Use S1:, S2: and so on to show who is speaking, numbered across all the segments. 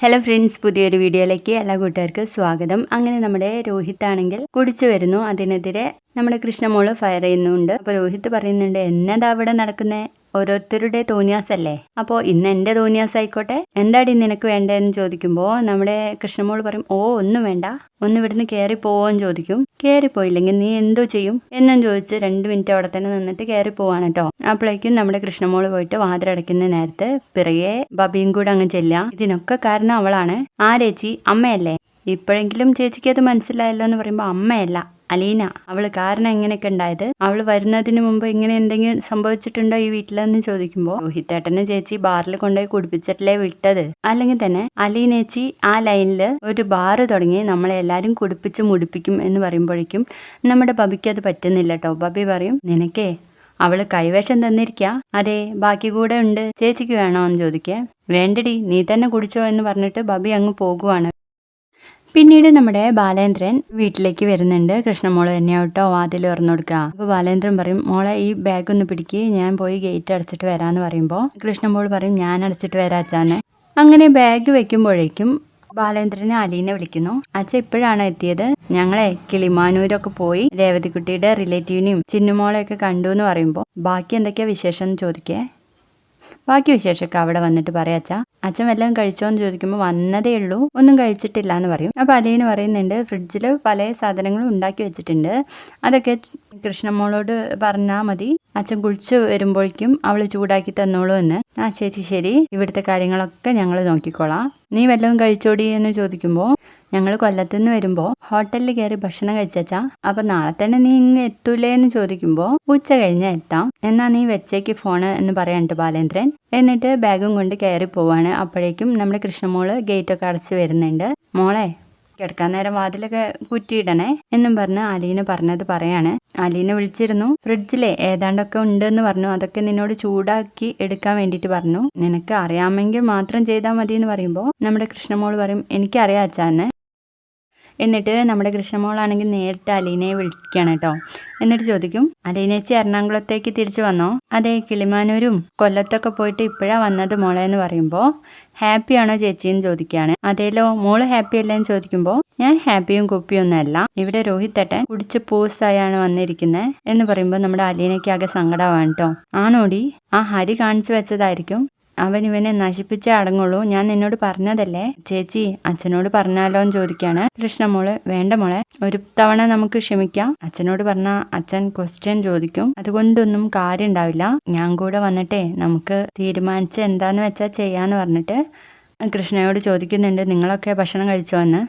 S1: Hello friends പുതിയൊരു വീഡിയോയിലേക്ക് എല്ലാ കൂട്ടുകാർക്കും സ്വാഗതം. അങ്ങനെ നമ്മുടെ രോഹിത് ആണെങ്കിൽ കുടിച്ചു വരുന്നു. അതിനെതിരെ നമ്മുടെ കൃഷ്ണമോൾ ഫയർ ചെയ്യുന്നുണ്ട്. അപ്പോൾ രോഹിത് പറയുന്നുണ്ട് എന്നതാ അവിടെ നടക്കുന്നേ? ഓരോരുത്തരുടെ തോന്നിയാസല്ലേ? അപ്പോൾ ഇന്ന് എന്റെ തോന്നിയാസ് ആയിക്കോട്ടെ എന്താടി നിനക്ക് വേണ്ടതെന്ന് ചോദിക്കുമ്പോൾ നമ്മുടെ കൃഷ്ണമോൾ പറയും ഓ ഒന്നും വേണ്ട. ഒന്ന് ഇവിടുന്ന് കയറി പോവോന്ന് ചോദിക്കും. കയറി പോയില്ലെങ്കിൽ നീ എന്തോ ചെയ്യും? എന്നും ചോദിച്ച് രണ്ട് മിനിറ്റ് അവിടെ തന്നെ നിന്നിട്ട് കയറി പോവാണ് കേട്ടോ അപ്പോഴേക്കും നമ്മുടെ കൃഷ്ണമോൾ പോയിട്ട് വാതിലടയ്ക്കുന്ന നേരത്തെ പിറകെ ബബിയും കൂടെ അങ്ങ് ചെല്ലാം ഇതിനൊക്കെ കാരണം അവളാണ്. ആ ചേച്ചി അമ്മയല്ലേ? ഇപ്പോഴെങ്കിലും ചേച്ചിക്ക് അത് മനസ്സിലായല്ലോ എന്ന് പറയുമ്പോൾ അമ്മയല്ല. അലീന അവൾ കാരണം എങ്ങനെയൊക്കെ ഉണ്ടായത്? അവൾ വരുന്നതിന് മുമ്പ് ഇങ്ങനെ എന്തെങ്കിലും സംഭവിച്ചിട്ടുണ്ടോ ഈ വീട്ടിലെന്ന് ചോദിക്കുമ്പോൾ രോഹിത്തേട്ടനെ ചേച്ചി ബാറിൽ കൊണ്ടുപോയി കുടിപ്പിച്ചിട്ടല്ലേ വിട്ടത്. അല്ലെങ്കിൽ തന്നെ അലീനേച്ചി ആ ലൈനിൽ ഒരു ബാറ് തുടങ്ങി നമ്മളെ എല്ലാരും കുടിപ്പിച്ച് മുടിപ്പിക്കും എന്ന് പറയുമ്പോഴേക്കും നമ്മുടെ ബബിക്ക് അത് പറ്റുന്നില്ല കേട്ടോ ബബി പറയും നിനക്കേ അവൾ കൈവേഷം തന്നിരിക്ക. അതെ ബാക്കി കൂടെ ഉണ്ട്. ചേച്ചിക്ക് വേണോ? എന്ന് ചോദിക്കേ വേണ്ടടി നീ തന്നെ കുടിച്ചോ എന്ന് പറഞ്ഞിട്ട് ബബി അങ്ങ് പോകുവാണ്. പിന്നീട് നമ്മുടെ ബാലേന്ദ്രൻ വീട്ടിലേക്ക് വരുന്നുണ്ട്. കൃഷ്ണമോൾ തന്നെയാട്ടോ വാതിൽ തുറന്നു കൊടുക്കുക അപ്പൊ ബാലേന്ദ്രൻ പറയും മോളെ ഈ ബാഗ് ഒന്ന് പിടിക്ക്. ഞാൻ പോയി ഗേറ്റ് അടച്ചിട്ട് വരാന്ന് പറയുമ്പോൾ കൃഷ്ണമോൾ പറയും ഞാൻ അടച്ചിട്ട് വരാച്ചാന്ന് അങ്ങനെ ബാഗ് വെക്കുമ്പോഴേക്കും ബാലേന്ദ്രനെ അലീനെ വിളിക്കുന്നു. അച്ഛ ഇപ്പോഴാണ് എത്തിയത്? ഞങ്ങളെ കിളിമാനൂരൊക്കെ പോയി രേവതിക്കുട്ടിയുടെ റിലേറ്റീവിനെയും ചിന്നുമോളെയൊക്കെ കണ്ടു എന്ന് പറയുമ്പോൾ ബാക്കി എന്തൊക്കെയാ വിശേഷം? എന്ന് ചോദിക്കേ. ബാക്കി വിശേഷമൊക്കെ അവിടെ വന്നിട്ട് പറയാം അച്ഛാ. അച്ഛൻ വല്ലതും കഴിച്ചോ എന്ന് ചോദിക്കുമ്പോൾ വന്നതേ ഉള്ളൂ. ഒന്നും കഴിച്ചിട്ടില്ല എന്ന് പറയും. അപ്പോൾ അലീന് പറയുന്നുണ്ട് ഫ്രിഡ്ജിൽ പല സാധനങ്ങളും ഉണ്ടാക്കി വെച്ചിട്ടുണ്ട്. അതൊക്കെ കൃഷ്ണമ്മോളോട് പറഞ്ഞാൽ മതി. അച്ഛൻ കുളിച്ച് വരുമ്പോഴേക്കും അവൾ ചൂടാക്കി തന്നോളൂ എന്ന്. ആ ചേച്ചി ശരി. ഇവിടുത്തെ കാര്യങ്ങളൊക്കെ ഞങ്ങൾ നോക്കിക്കോളാം. നീ വല്ലതും കഴിച്ചോടി എന്ന് ചോദിക്കുമ്പോൾ ഞങ്ങൾ കൊല്ലത്തുനിന്ന് വരുമ്പോൾ ഹോട്ടലിൽ കയറി ഭക്ഷണം കഴിച്ചാ അപ്പൊ നാളെ തന്നെ നീ ഇങ്ങ് എത്തൂലേ എന്ന് ചോദിക്കുമ്പോൾ ഉച്ച കഴിഞ്ഞാൽ എത്താം. എന്നാ നീ വെച്ചേക്ക് ഫോണ് എന്ന് പറയാനുണ്ട് ബാലേന്ദ്രൻ. എന്നിട്ട് ബാഗും കൊണ്ട് കയറി പോവാണ്. അപ്പോഴേക്കും നമ്മുടെ കൃഷ്ണമോൾ ഗേറ്റൊക്കെ അടച്ച് വരുന്നുണ്ട്. മോളെ കിടക്കാൻ നേരം വാതിലൊക്കെ കുറ്റിയിടണേ എന്നും പറഞ്ഞ് അലീന പറഞ്ഞത് പറയാണ്. അലീന വിളിച്ചിരുന്നു. ഫ്രിഡ്ജിലെ ഏതാണ്ടൊക്കെ ഉണ്ട് എന്ന് പറഞ്ഞു. അതൊക്കെ നിന്നോട് ചൂടാക്കി എടുക്കാൻ വേണ്ടിയിട്ട് പറഞ്ഞു. നിനക്ക് അറിയാമെങ്കിൽ മാത്രം ചെയ്താൽ മതി എന്ന് പറയുമ്പോൾ നമ്മുടെ കൃഷ്ണമോൾ പറയും എനിക്കറിയാം അച്ഛാന്ന് എന്നിട്ട് നമ്മുടെ കൃഷ്ണമോളാണെങ്കിൽ നേരിട്ട് അലീനയെ വിളിക്കുകയാണ് കേട്ടോ. എന്നിട്ട് ചോദിക്കും അലീനച്ചി എറണാകുളത്തേക്ക് തിരിച്ചു വന്നോ? അതെ കിളിമാനൂരും കൊല്ലത്തൊക്കെ പോയിട്ട് ഇപ്പോഴാ വന്നത് മോളെ എന്ന് പറയുമ്പോൾ ഹാപ്പിയാണോ ചേച്ചിയെന്ന് ചോദിക്കുകയാണ്. അതേലോ മോൾ ഹാപ്പി അല്ലേന്ന് ചോദിക്കുമ്പോൾ ഞാൻ ഹാപ്പിയും കുപ്പിയും ഒന്നല്ല ഇവിടെ രോഹിത് ഏട്ടൻ കുടിച്ച് പൂസായാണ് വന്നിരിക്കുന്നത് എന്ന് പറയുമ്പോൾ നമ്മുടെ അലീനയ്ക്ക് ആകെ സങ്കടമാണ് കേട്ടോ. ആണോടി? ആ ഹരി കാണിച്ചു വെച്ചതായിരിക്കും. അവൻ ഇവനെ നശിപ്പിച്ചേ അടങ്ങുള്ളൂ. ഞാൻ നിന്നോട് പറഞ്ഞതല്ലേ? ചേച്ചി അച്ഛനോട് പറഞ്ഞാലോ എന്ന് ചോദിക്കാണ് കൃഷ്ണമോൾ വേണ്ട മോളെ ഒരു തവണ നമുക്ക് ക്ഷമിക്കാം. അച്ഛനോട് പറഞ്ഞാൽ അച്ഛൻ ക്വസ്റ്റ്യൻ ചോദിക്കും. അതുകൊണ്ടൊന്നും കാര്യം ഉണ്ടാവില്ല ഞാൻ കൂടെ വന്നിട്ടേ നമുക്ക് തീരുമാനിച്ച് എന്താന്ന് വെച്ചാൽ ചെയ്യാന്ന് പറഞ്ഞിട്ട് കൃഷ്ണയോട് ചോദിക്കുന്നുണ്ട്. നിങ്ങളൊക്കെ ഭക്ഷണം കഴിച്ചോ എന്ന്?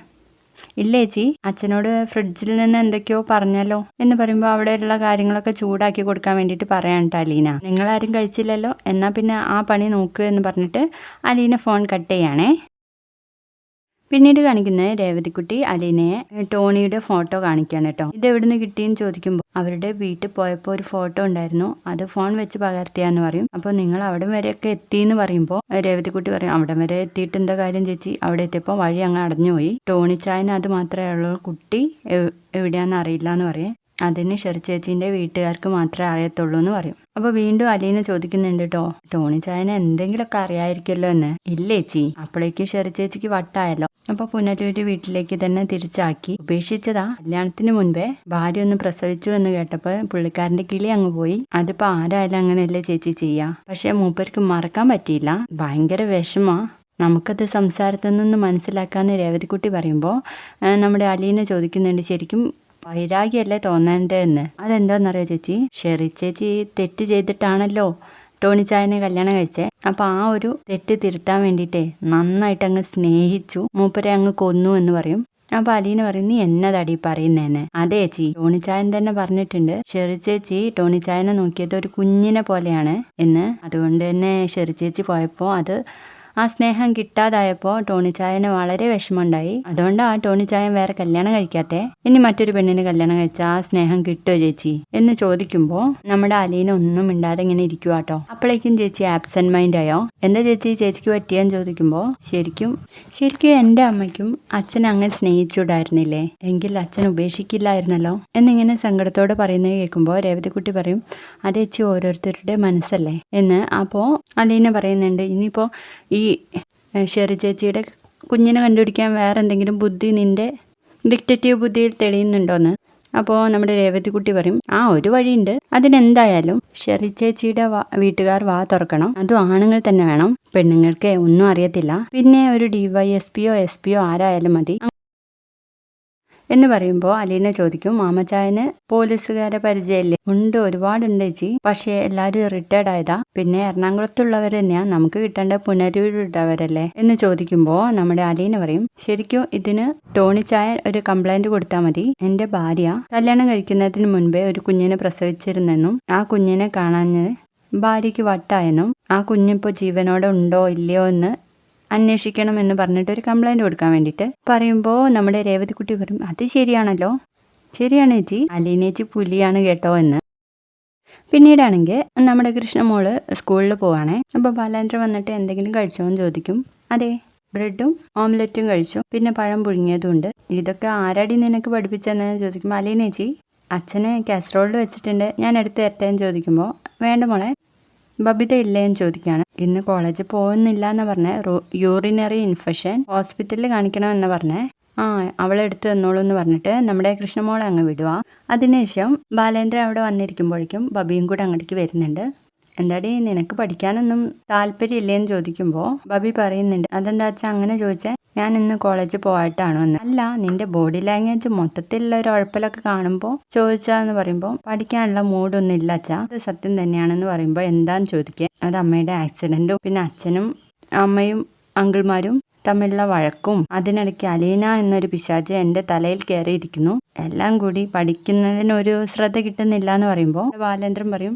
S1: ഇല്ല ചേച്ചി അച്ഛനോട് ഫ്രിഡ്ജിൽ നിന്ന് എന്തൊക്കെയോ പറഞ്ഞല്ലോ എന്ന് പറയുമ്പോൾ അവിടെയുള്ള കാര്യങ്ങളൊക്കെ ചൂടാക്കി കൊടുക്കാൻ വേണ്ടിയിട്ട് പറയാൻ അലീന. നിങ്ങളാരും കഴിച്ചില്ലല്ലോ? എന്നാൽ പിന്നെ ആ പണി നോക്കുക എന്ന് പറഞ്ഞിട്ട് അലീന ഫോൺ കട്ട് ചെയ്യാണേ. പിന്നീട് കാണിക്കുന്നത് രേവതിക്കുട്ടി അലീനയെ ടോണിയുടെ ഫോട്ടോ കാണിക്കുകയാണ് കേട്ടോ ഇത് എവിടുന്ന് കിട്ടിയെന്ന് ചോദിക്കുമ്പോൾ അവരുടെ വീട്ടിൽ പോയപ്പോൾ ഒരു ഫോട്ടോ ഉണ്ടായിരുന്നു. അത് ഫോൺ വെച്ച് പകർത്തിയാന്ന് പറയും. അപ്പോൾ നിങ്ങൾ അവിടെ വരെയൊക്കെ എത്തി എന്ന് പറയുമ്പോൾ രേവതിക്കുട്ടി പറയും അവിടെ വരെ എത്തിയിട്ട് എന്താ കാര്യം ചേച്ചി? അവിടെ എത്തിയപ്പോൾ വഴി അങ്ങ് അടഞ്ഞുപോയി. ടോണി ചായന് അത് മാത്രമേ ഉള്ളൂ. കുട്ടി എവിടെയാണെന്ന് അറിയില്ല എന്ന് പറയും. അതിന് ഷെറി ചേച്ചീന്റെ വീട്ടുകാർക്ക് മാത്രമേ അറിയത്തുള്ളൂ എന്ന് പറയും. അപ്പോൾ വീണ്ടും അലീന ചോദിക്കുന്നുണ്ട് കേട്ടോ ടോണി ചായനെ എന്തെങ്കിലുമൊക്കെ അറിയായിരിക്കല്ലോ എന്ന്? ഇല്ലേച്ചി അപ്പോഴേക്കും ഷെറി ചേച്ചിക്ക് വട്ടായല്ലോ. അപ്പൊ പുനരൂര് വീട്ടിലേക്ക് തന്നെ തിരിച്ചാക്കി. ഉപേക്ഷിച്ചതാ. കല്യാണത്തിന് മുൻപേ ഭാര്യ ഒന്ന് പ്രസവിച്ചു എന്ന് കേട്ടപ്പോൾ പുള്ളിക്കാരന്റെ കിളി അങ്ങ് പോയി. അതിപ്പോ ആരായാലും അങ്ങനെയല്ലേ ചേച്ചി ചെയ്യാ? പക്ഷെ മൂപ്പർക്ക് മറക്കാൻ പറ്റിയില്ല. ഭയങ്കര വിഷമാ. നമുക്കത് സംസാരത്തിൽ നിന്ന് മനസ്സിലാക്കാന്ന് രേവതിക്കുട്ടി പറയുമ്പോൾ നമ്മുടെ അലീനെ ചോദിക്കുന്നുണ്ട് ശരിക്കും വൈരാഗ്യമല്ലേ തോന്നേണ്ടതെന്ന്. അതെന്താണെന്നറിയോ ചേച്ചി? ഷെറി ചേച്ചി തെറ്റ് ചെയ്തിട്ടാണല്ലോ ടോണി ചായനെ കല്യാണം കഴിച്ചേ. അപ്പൊ ആ ഒരു തെറ്റ് തിരുത്താൻ വേണ്ടിയിട്ടേ നന്നായിട്ട് അങ്ങ് സ്നേഹിച്ചു. മൂപ്പരെ അങ്ങ് കൊന്നു എന്ന് പറയും. അപ്പൊ അലീന പറയും നീ എന്നതടി പറയുന്നേനെ അതെ ചേച്ചി. ടോണിച്ചായൻ തന്നെ പറഞ്ഞിട്ടുണ്ട്. ഷെറി ചേച്ചി ടോണിച്ചായനെ നോക്കിയത് ഒരു കുഞ്ഞിനെ പോലെയാണ് എന്ന്. അതുകൊണ്ട് തന്നെ ഷെറി ചേച്ചി പോയപ്പോൾ അത് ആ സ്നേഹം കിട്ടാതായപ്പോൾ ടോണിച്ചായന് വളരെ വിഷമമുണ്ടായി. അതുകൊണ്ട് ആ ടോണിച്ചായൻ വേറെ കല്യാണം കഴിക്കാത്തെ? ഇനി മറ്റൊരു പെണ്ണിന് കല്യാണം കഴിച്ച ആ സ്നേഹം കിട്ടുമോ ചേച്ചി? എന്ന് ചോദിക്കുമ്പോൾ നമ്മുടെ അലീന ഒന്നും മിണ്ടാതെ ഇങ്ങനെ ഇരിക്കുക കേട്ടോ അപ്പോഴേക്കും ചേച്ചി ആബ്സെന്റ് മൈൻഡ് ആയോ? എന്താ ചേച്ചി ചേച്ചിക്ക് പറ്റിയെന്ന് ചോദിക്കുമ്പോൾ ശരിക്കും ശരിക്കും എന്റെ അമ്മയ്ക്കും അച്ഛൻ അങ്ങനെ സ്നേഹിച്ചുകൂടായിരുന്നില്ലേ? എങ്കിൽ അച്ഛൻ ഉപേക്ഷിക്കില്ലായിരുന്നല്ലോ? എന്നിങ്ങനെ സങ്കടത്തോടെ പറയുന്നത് കേൾക്കുമ്പോൾ രേവതിക്കുട്ടി പറയും അത് ചേച്ചി ഓരോരുത്തരുടെ മനസ്സല്ലേ? എന്ന്. അപ്പോൾ അലീന പറയുന്നുണ്ട് ഇനിയിപ്പോൾ ഈ ഷെറി ചേച്ചിയുടെ കുഞ്ഞിനെ കണ്ടുപിടിക്കാൻ വേറെ എന്തെങ്കിലും ബുദ്ധി നിന്റെ ഡിക്റ്റേറ്റീവ് ബുദ്ധിയിൽ തെളിയുന്നുണ്ടോന്ന്? അപ്പോൾ നമ്മുടെ രേവതിക്കുട്ടി പറയും ആ ഒരു വഴിയുണ്ട്. അതിനെന്തായാലും ഷെറി ചേച്ചിയുടെ വാ വീട്ടുകാർ വാ തുറക്കണം. അതും ആണുങ്ങൾ തന്നെ വേണം. പെണ്ണുങ്ങൾക്ക് ഒന്നും അറിയത്തില്ല. പിന്നെ ഒരു ഡി ഡിവൈഎസ്പിയോ എസ് പിയോ ആരായാലും മതി. എന്ന് പറയുമ്പോൾ അലീന ചോദിക്കും മാമച്ചായന് പോലീസുകാരെ പരിചയമില്ലേ? ഉണ്ട് ഒരുപാടുണ്ട് ചേച്ചി. പക്ഷേ എല്ലാവരും റിട്ടയർഡ് ആയതാ. പിന്നെ എറണാകുളത്തുള്ളവർ തന്നെയാ. നമുക്ക് കിട്ടേണ്ട പുനരൂരുള്ളവരല്ലേ എന്ന് ചോദിക്കുമ്പോൾ നമ്മുടെ അലീന പറയും ശരിക്കും ഇതിന് ടോണിച്ചായൻ ഒരു കംപ്ലൈന്റ് കൊടുത്താൽ മതി. എന്റെ ഭാര്യ കല്യാണം കഴിക്കുന്നതിന് മുൻപേ ഒരു കുഞ്ഞിനെ പ്രസവിച്ചിരുന്നെന്നും ആ കുഞ്ഞിനെ കാണാഞ്ഞ് ഭാര്യയ്ക്ക് വട്ടായെന്നും ആ കുഞ്ഞിപ്പോൾ ജീവനോടെ ഉണ്ടോ ഇല്ലയോ എന്ന് അന്വേഷിക്കണം എന്ന് പറഞ്ഞിട്ട് ഒരു കംപ്ലൈന്റ് കൊടുക്കാൻ വേണ്ടിയിട്ട് പറയുമ്പോൾ നമ്മുടെ രേവതിക്കുട്ടി പറയും അത് ശരിയാണല്ലോ. ശരിയാണ് ചേച്ചി. അലീനേച്ചി പുലിയാണ് കേട്ടോ എന്ന്. പിന്നീടാണെങ്കിൽ നമ്മുടെ കൃഷ്ണമോൾ സ്കൂളിൽ പോവാണേ. അപ്പോൾ ബാലേന്ദ്ര വന്നിട്ട് എന്തെങ്കിലും കഴിച്ചോ എന്ന് ചോദിക്കും. അതെ ബ്രെഡും ഓംലെറ്റും കഴിച്ചു. പിന്നെ പഴം പുഴുങ്ങിയതുണ്ട്. ഇതൊക്കെ ആരാടി നിനക്ക് പഠിപ്പിച്ചെന്ന് ചോദിക്കുമ്പോൾ അലീനേച്ചി അച്ഛനെ കാസറോളിൽ വെച്ചിട്ടുണ്ട്. ഞാൻ എടുത്ത് തരട്ടെ? എന്ന് ചോദിക്കുമ്പോൾ വേണ്ട മോളെ ബബിത ഇല്ലേ? എന്ന് ചോദിക്കുകയാണ് ഇന്ന് കോളേജിൽ പോകുന്നില്ല എന്ന് പറഞ്ഞ യൂറിനറി ഇൻഫെക്ഷൻ ഹോസ്പിറ്റലിൽ കാണിക്കണം എന്ന് പറഞ്ഞേ. ആ അവളെ എടുത്തു തന്നോളൂ എന്ന് പറഞ്ഞിട്ട് നമ്മുടെ കൃഷ്ണമോളെ അങ്ങ് വിടുക അതിനുശേഷം ബാലേന്ദ്ര അവിടെ വന്നിരിക്കുമ്പോഴേക്കും ബബിയും കൂടെ അങ്ങോട്ടേക്ക് വരുന്നുണ്ട്. എന്താടി നിനക്ക് പഠിക്കാനൊന്നും താല്പര്യമില്ലേന്ന് ചോദിക്കുമ്പോൾ ബബി പറയുന്നുണ്ട് അതെന്താ വെച്ചാൽ അങ്ങനെ ചോദിച്ചാൽ ഞാൻ ഇന്ന് കോളേജിൽ പോയിട്ടാണോ എന്ന്. അല്ല നിന്റെ ബോഡി ലാംഗ്വേജ് മൊത്തത്തിലുള്ള ഒരു ഉഴപ്പിലൊക്കെ കാണുമ്പോൾ ചോദിച്ചാന്ന് പറയുമ്പോൾ പഠിക്കാനുള്ള മൂഡൊന്നും ഇല്ല അച്ഛാ. അത് സത്യം തന്നെയാണെന്ന് പറയുമ്പോൾ എന്താന്ന് ചോദിക്കുക അത് അമ്മയുടെ ആക്സിഡന്റും പിന്നെ അച്ഛനും അമ്മയും അങ്കിൾമാരും തമ്മിലുള്ള വഴക്കും അതിനിടയ്ക്ക് അലീന എന്നൊരു പിശാച് എന്റെ തലയിൽ കയറിയിരിക്കുന്നു എല്ലാം കൂടി പഠിക്കുന്നതിനൊരു ശ്രദ്ധ കിട്ടുന്നില്ല എന്ന് പറയുമ്പോൾ ബാലേന്ദ്രൻ പറയും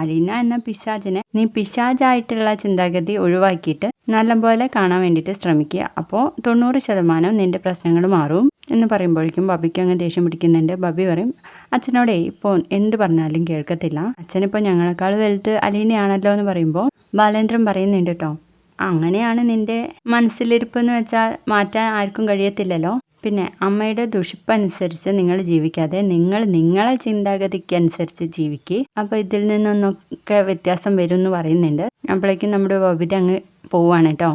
S1: അലീന എന്ന പിശാചിനെ നീ പിശാചായിട്ടുള്ള ചിന്താഗതി ഒഴിവാക്കിയിട്ട് നല്ലപോലെ കാണാൻ വേണ്ടിയിട്ട് ശ്രമിക്കുക. അപ്പോൾ തൊണ്ണൂറ് ശതമാനം നിന്റെ പ്രശ്നങ്ങൾ മാറും എന്ന് പറയുമ്പോഴേക്കും ബബിക്ക് അങ്ങ് ദേഷ്യം പിടിക്കുന്നുണ്ട്. ബബി പറയും അച്ഛനോടെ ഇപ്പോൾ എന്ത് പറഞ്ഞാലും കേൾക്കത്തില്ല. അച്ഛനിപ്പോൾ ഞങ്ങളെക്കാൾ വലുത് അലീനയാണല്ലോ എന്ന് പറയുമ്പോൾ ബാലേന്ദ്രൻ പറയുന്നുണ്ട് കേട്ടോ അങ്ങനെയാണ് നിന്റെ മനസ്സിലിരിപ്പ് എന്ന് വെച്ചാൽ മാറ്റാൻ ആർക്കും കഴിയത്തില്ലല്ലോ. പിന്നെ അമ്മയുടെ ദുഷിപ്പനുസരിച്ച് നിങ്ങൾ ജീവിക്കാതെ നിങ്ങൾ നിങ്ങളെ ചിന്താഗതിക്ക് അനുസരിച്ച് ജീവിക്കുക അപ്പോൾ ഇതിൽ നിന്നൊന്നൊക്കെ വ്യത്യാസം വരും എന്ന് പറയുന്നുണ്ട്. അപ്പോഴേക്കും നമ്മുടെ ബബിത അങ്ങ് പോവാണ് കേട്ടോ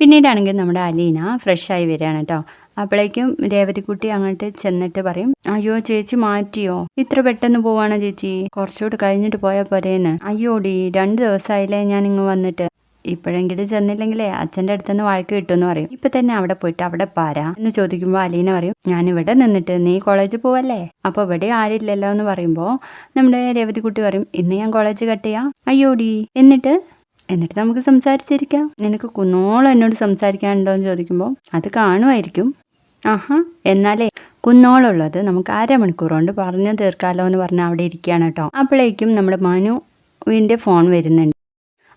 S1: പിന്നീടാണെങ്കിൽ നമ്മുടെ അലീന ഫ്രഷായി വരികയാണ് കേട്ടോ അപ്പോഴേക്കും രേവതിക്കുട്ടി അങ്ങോട്ട് ചെന്നിട്ട് പറയും അയ്യോ ചേച്ചി മാറ്റിയോ? ഇത്ര പെട്ടെന്ന് പോവാണോ ചേച്ചി? കുറച്ചുകൂടി കഴിഞ്ഞിട്ട് പോയാൽ പോരേന്ന്. അയ്യോടി രണ്ട് ദിവസമായില്ലേ ഞാൻ ഇങ്ങ് വന്നിട്ട്. ഇപ്പോഴെങ്കിലും ചെന്നില്ലെങ്കിലേ അച്ഛന്റെ അടുത്തുനിന്ന് വഴക്ക് കിട്ടുമെന്ന് പറയും. ഇപ്പൊ തന്നെ അവിടെ പോയിട്ട് അവിടെ പാരാ എന്ന് ചോദിക്കുമ്പോൾ അലീന പറയും ഞാൻ ഇവിടെ നിന്നിട്ട് നീ കോളേജിൽ പോവല്ലേ? അപ്പോൾ ഇവിടെ ആരില്ലല്ലോ എന്ന് പറയുമ്പോൾ നമ്മുടെ രേവതിക്കുട്ടി പറയും ഇന്ന് ഞാൻ കോളേജ് കട്ട് ചെയ്യാം. അയ്യോടി. എന്നിട്ട്? എന്നിട്ട് നമുക്ക് സംസാരിച്ചിരിക്കാം. നിനക്ക് കുന്നോളം എന്നോട് സംസാരിക്കാനുണ്ടോ എന്ന് ചോദിക്കുമ്പോൾ അത് കാണുമായിരിക്കും. ആഹാ. എന്നാലേ കുന്നോളുള്ളത് നമുക്ക് അരമണിക്കൂർ കൊണ്ട് പറഞ്ഞു തീർക്കാലോ എന്ന് പറഞ്ഞാൽ അവിടെ ഇരിക്കുകയാണ് കേട്ടോ. അപ്പോഴേക്കും നമ്മുടെ മനുവിന്റെ ഫോൺ വരുന്നുണ്ട്.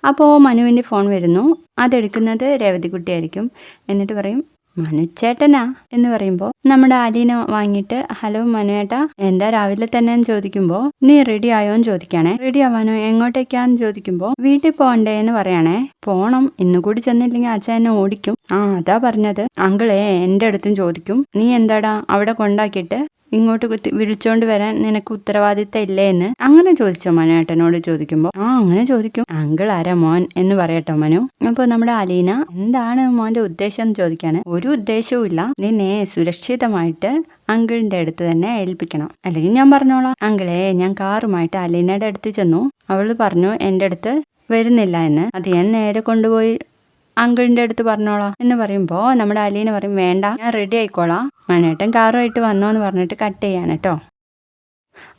S1: അപ്പോൾ മനുവിന്റെ ഫോൺ വരുന്നു. അതെടുക്കുന്നത് രേവതിക്കുട്ടിയായിരിക്കും എന്നിട്ട് പറയും മനുച്ചേട്ടനാ എന്ന് പറയുമ്പോൾ നമ്മുടെ ആലീന വാങ്ങിയിട്ട് ഹലോ മനുവേട്ടാ എന്താ രാവിലെ തന്നെ? എന്ന് ചോദിക്കുമ്പോൾ നീ റെഡി ആയോ? എന്ന് ചോദിക്കാണേ റെഡി ആവാനോ? എങ്ങോട്ടേക്കാന്ന് ചോദിക്കുമ്പോൾ വീട്ടിൽ പോകണ്ടേ എന്ന് പറയണേ. പോണം. ഇന്നുകൂടി ചെന്നില്ലെങ്കിൽ അച്ഛൻ എന്നെ ഓടിക്കും. ആ അതാ പറഞ്ഞത്. അങ്കിളെ എന്റെ അടുത്തും ചോദിക്കും. നീ എന്താടാ അവിടെ കൊണ്ടാക്കിയിട്ട് ഇങ്ങോട്ട് വിളിച്ചോണ്ട് വരാൻ നിനക്ക് ഉത്തരവാദിത്തം ഇല്ലേ എന്ന് അങ്ങനെ ചോദിച്ചോ മനേട്ടനോട് ചോദിക്കുമ്പോൾ ആ അങ്ങനെ ചോദിക്കും. അങ്കിൾ ആരാ മോൻ എന്ന് പറയട്ടോ മനു. അപ്പോൾ നമ്മുടെ അലീന എന്താണ് മോന്റെ ഉദ്ദേശം എന്ന് ചോദിക്കാണ്. ഒരു ഉദ്ദേശവും ഇല്ല. നിന്നെ സുരക്ഷിതമായിട്ട് അങ്കിളിന്റെ അടുത്ത് തന്നെ ഏൽപ്പിക്കണം. അല്ലെങ്കിൽ ഞാൻ പറഞ്ഞോളാം. അങ്കിളെ ഞാൻ കാറുമായിട്ട് അലീനയുടെ അടുത്ത് ചെന്നു. അവൾ പറഞ്ഞു എന്റെ അടുത്ത് വരുന്നില്ല എന്ന്. അത് ഞാൻ നേരെ കൊണ്ടുപോയി അങ്കിളിന്റെ അടുത്ത് പറഞ്ഞോളാം എന്ന് പറയുമ്പോൾ നമ്മുടെ അലീന പറയും വേണ്ട ഞാൻ റെഡി ആയിക്കോളാം. മനേട്ടൻ കാറുമായിട്ട് വന്നോ എന്ന് പറഞ്ഞിട്ട് കട്ട് ചെയ്യാണ് കേട്ടോ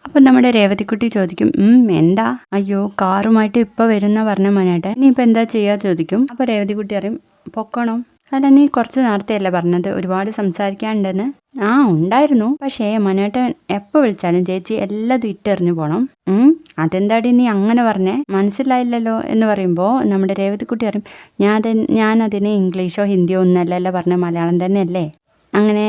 S1: അപ്പം നമ്മുടെ രേവതിക്കുട്ടി ചോദിക്കും ഉം എന്താ? അയ്യോ കാറുമായിട്ട് ഇപ്പൊ വരുന്ന പറഞ്ഞ മനേട്ടൻ. ഇനി ഇപ്പൊ എന്താ ചെയ്യാ? ചോദിക്കും. അപ്പോൾ രേവതിക്കുട്ടി അറിയും പൊക്കണം. അല്ല നീ കുറച്ച് നേരത്തെയല്ലേ പറഞ്ഞത്? ഒരുപാട് സംസാരിക്കാനുണ്ടെന്ന്. ആ ഉണ്ടായിരുന്നു. പക്ഷേ മനേട്ടൻ എപ്പോൾ വിളിച്ചാലും ചേച്ചി എല്ലാതും ഇട്ടെറിഞ്ഞു പോണം. അതെന്താടി നീ അങ്ങനെ പറഞ്ഞേ? മനസ്സിലായില്ലല്ലോ എന്ന് പറയുമ്പോൾ നമ്മുടെ രേവതിക്കുട്ടി പറയും ഞാൻ അത് ഞാനതിന് ഇംഗ്ലീഷോ ഹിന്ദിയോ ഒന്നല്ലല്ലോ പറഞ്ഞ മലയാളം തന്നെയല്ലേ? അങ്ങനെ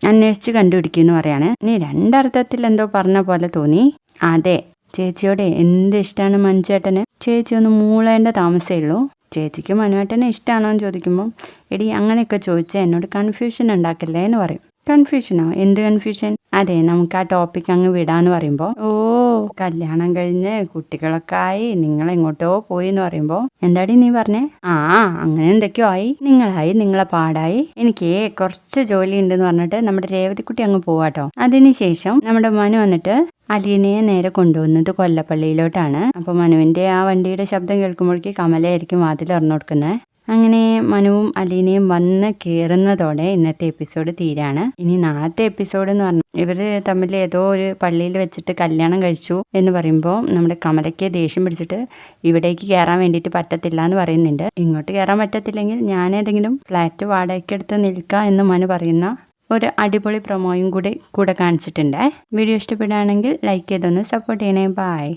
S1: അന്വേഷിച്ച് കണ്ടുപിടിക്കുമെന്ന് പറയാണ്. നീ രണ്ടർത്ഥത്തിൽ എന്തോ പറഞ്ഞ പോലെ തോന്നി. അതെ ചേച്ചിയോടെ എന്ത് ഇഷ്ടമാണ് മനുചേട്ടന് ചേച്ചി ഒന്ന് മൂളേണ്ട താമസമേ ഉള്ളൂ. ചേച്ചിക്ക് മനുവേട്ടനെ ഇഷ്ടമാണോ എന്ന് ചോദിക്കുമ്പോൾ എടി അങ്ങനെയൊക്കെ ചോദിച്ചാൽ എന്നോട് കൺഫ്യൂഷൻ ഉണ്ടാക്കില്ലേ എന്ന് പറയും. കൺഫ്യൂഷനോ എന്ത് കൺഫ്യൂഷൻ അതെ നമുക്ക് ആ ടോപ്പിക് അങ്ങ് വിടാന്ന് പറയുമ്പോൾ ഓ കല്യാണം കഴിഞ്ഞ് കുട്ടികളൊക്കെ ആയി നിങ്ങൾ എങ്ങോട്ടോ പോയി എന്ന് പറയുമ്പോൾ എന്താടി നീ പറഞ്ഞേ? ആ അങ്ങനെ എന്തൊക്കെയോ ആയി. നിങ്ങളായി നിങ്ങളെ പാടായി. എനിക്ക് കുറച്ച് ജോലി ഉണ്ടെന്ന് പറഞ്ഞിട്ട് നമ്മുടെ രേവതിക്കുട്ടി അങ്ങ് പോവാട്ടോ. അതിനുശേഷം നമ്മുടെ മനു വന്നിട്ട് അലീനയെ നേരെ കൊണ്ടുവന്നത് കൊല്ലപ്പള്ളിയിലോട്ടാണ്. അപ്പൊ മനുവിന്റെ ആ വണ്ടിയുടെ ശബ്ദം കേൾക്കുമ്പോഴേക്ക് കമലയായിരിക്കും വാതിൽ ഇറന്നു കൊടുക്കുന്നത് അങ്ങനെ മനുവും അലീനയും വന്ന് കയറുന്നതോടെ ഇന്നത്തെ എപ്പിസോഡ് തീരാണ്. ഇനി നാളത്തെ എപ്പിസോഡ് എന്ന് പറഞ്ഞാൽ ഇവർ തമ്മിൽ ഏതോ ഒരു പള്ളിയിൽ വെച്ചിട്ട് കല്യാണം കഴിച്ചു എന്ന് പറയുമ്പോൾ നമ്മുടെ കമലയ്ക്ക് ദേഷ്യം പിടിച്ചിട്ട് ഇവിടേക്ക് കയറാൻ വേണ്ടിയിട്ട് പറ്റത്തില്ല എന്ന് പറയുന്നുണ്ട്. ഇങ്ങോട്ട് കയറാൻ പറ്റത്തില്ലെങ്കിൽ ഞാൻ ഏതെങ്കിലും ഫ്ലാറ്റ് വാടകയ്ക്കെടുത്ത് നിൽക്കാം എന്ന് മനു പറയുന്ന ഒരു അടിപൊളി പ്രൊമോയും കൂടി കൂടെ കാണിച്ചിട്ടുണ്ട്. വീഡിയോ ഇഷ്ടപ്പെടുകയാണെങ്കിൽ ലൈക്ക് ചെയ്തൊന്ന് സപ്പോർട്ട് ചെയ്യണേ. ബായ്